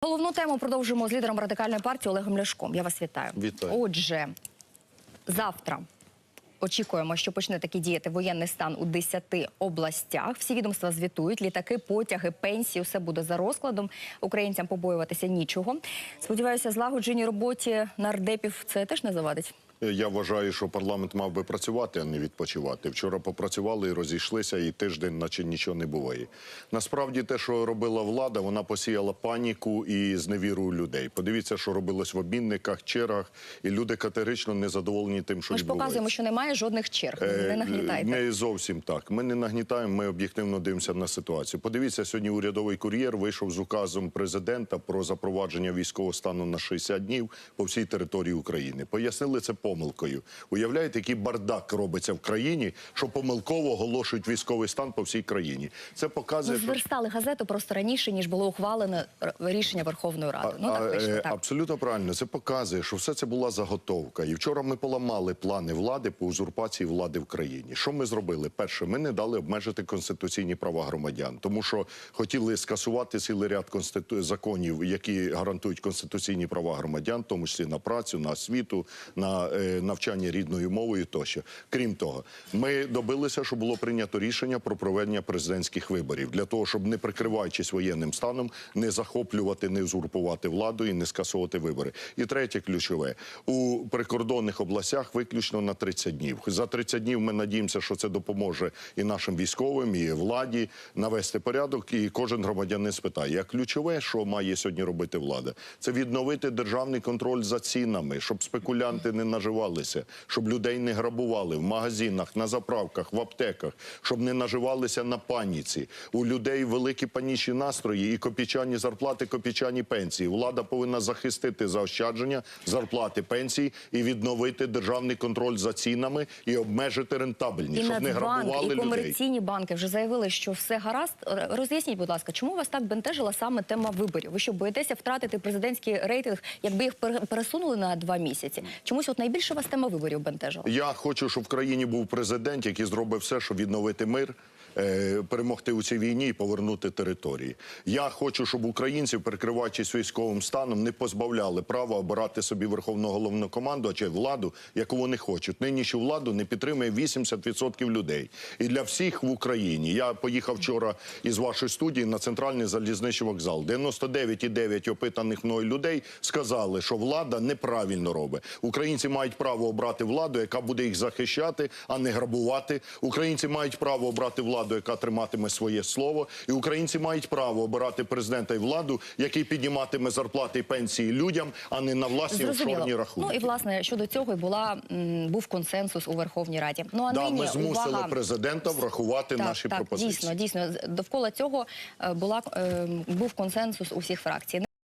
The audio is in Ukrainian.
Головну тему продовжуємо з лідером радикальної партії Олегом Ляшком. Я вас вітаю. Вітаю. Отже, завтра очікуємо, що почне таки діяти воєнний стан у 10 областях. Всі відомства звітують, літаки, потяги, пенсії, все буде за розкладом. Українцям побоюватися нічого. Сподіваюся, злагодженій роботі нардепів це теж не завадить. Я вважаю, що парламент мав би працювати, а не відпочивати. Вчора попрацювали і розійшлися, і тиждень, наче нічого не буває. Насправді, те, що робила влада, вона посіяла паніку і зневіру людей. Подивіться, що робилось в обмінниках, чергах, і люди категорично не задоволені тим, що Ми ж відбувається. показуємо, що немає жодних черг. Не нагнітайте. Не зовсім так. Ми не нагнітаємо, ми об'єктивно дивимося на ситуацію. Подивіться, сьогодні урядовий кур'єр вийшов з указом президента про запровадження військового стану на 60 днів по всій території України. Пояснили це помилкою. Уявляєте, який бардак робиться в країні, що помилково оголошують військовий стан по всій країні. Це Ми показує, що зверстали газету просто раніше, ніж було ухвалене рішення Верховної Ради. ну так А, вийшло. е, Так. Абсолютно правильно. Це показує, що все це була заготовка. І вчора ми поламали плани влади по узурпації влади в країні. Що ми зробили? Перше, ми не дали обмежити конституційні права громадян, тому що хотіли скасувати цілий ряд конститу... законів, які гарантують конституційні права громадян, в тому числі на працю, на освіту, на е, навчання рідною мовою тощо. Крім того, ми добилися, що було прийнято рішення про проведення президентських виборів для того, щоб не прикриваючись воєнним станом, не захоплювати, не узурпувати владу і не скасовувати вибори. І третє ключове у прикордонних областях виключно на 30 днів. За 30 днів ми надіємося, що це допоможе і нашим військовим, і владі навести порядок. І кожен громадянин спитає, а ключове, що має сьогодні робити влада, це відновити державний контроль за цінами, щоб спекулянти не наживалися, щоб людей не грабували в магазинах, на заправках, в аптеках, щоб не наживалися на паніці. У людей великі панічні настрої і копійчані зарплати, копійчані пенсії. Влада повинна захистити заощадження, зарплати, пенсії і відновити державний контроль за цінами і обмежити рентабельність, І щоб не грабували і людей. комерційні банки вже заявили, що все гаразд. Роз'ясніть, будь ласка, чому вас так бентежила саме тема виборів? Ви що боїтеся втратити президентський рейтинг, якби їх пере- пересунули на два місяці? Чомусь от найбільше вас тема виборів бентежила. Я хочу, щоб в країні був президент, який зробив все, щоб відновити мир. Е, Перемогти у цій війні і повернути території. Я хочу, щоб українців, перекриваючись військовим станом, не позбавляли права обирати собі верховного головнокомандувача, владу, яку вони хочуть. Нинішню владу не підтримує 80% людей. І для всіх в Україні я поїхав вчора із вашої студії на центральний залізничний вокзал. 99,9 опитаних мною людей сказали, що влада неправильно робить. Українці мають право обрати владу, яка буде їх захищати, а не грабувати. Українці мають право обрати владу, яка триматиме своє слово. І українці мають право обирати президента і владу, який підніматиме зарплати і пенсії людям, а не на власні офшорні рахунки. Ну і власне щодо цього і була м, був консенсус у Верховній Раді. Ну а да, нині ми змусили увага... президента врахувати так, наші так, пропозиції. Дійсно, дійсно довкола цього е, була е, був консенсус у всіх фракцій.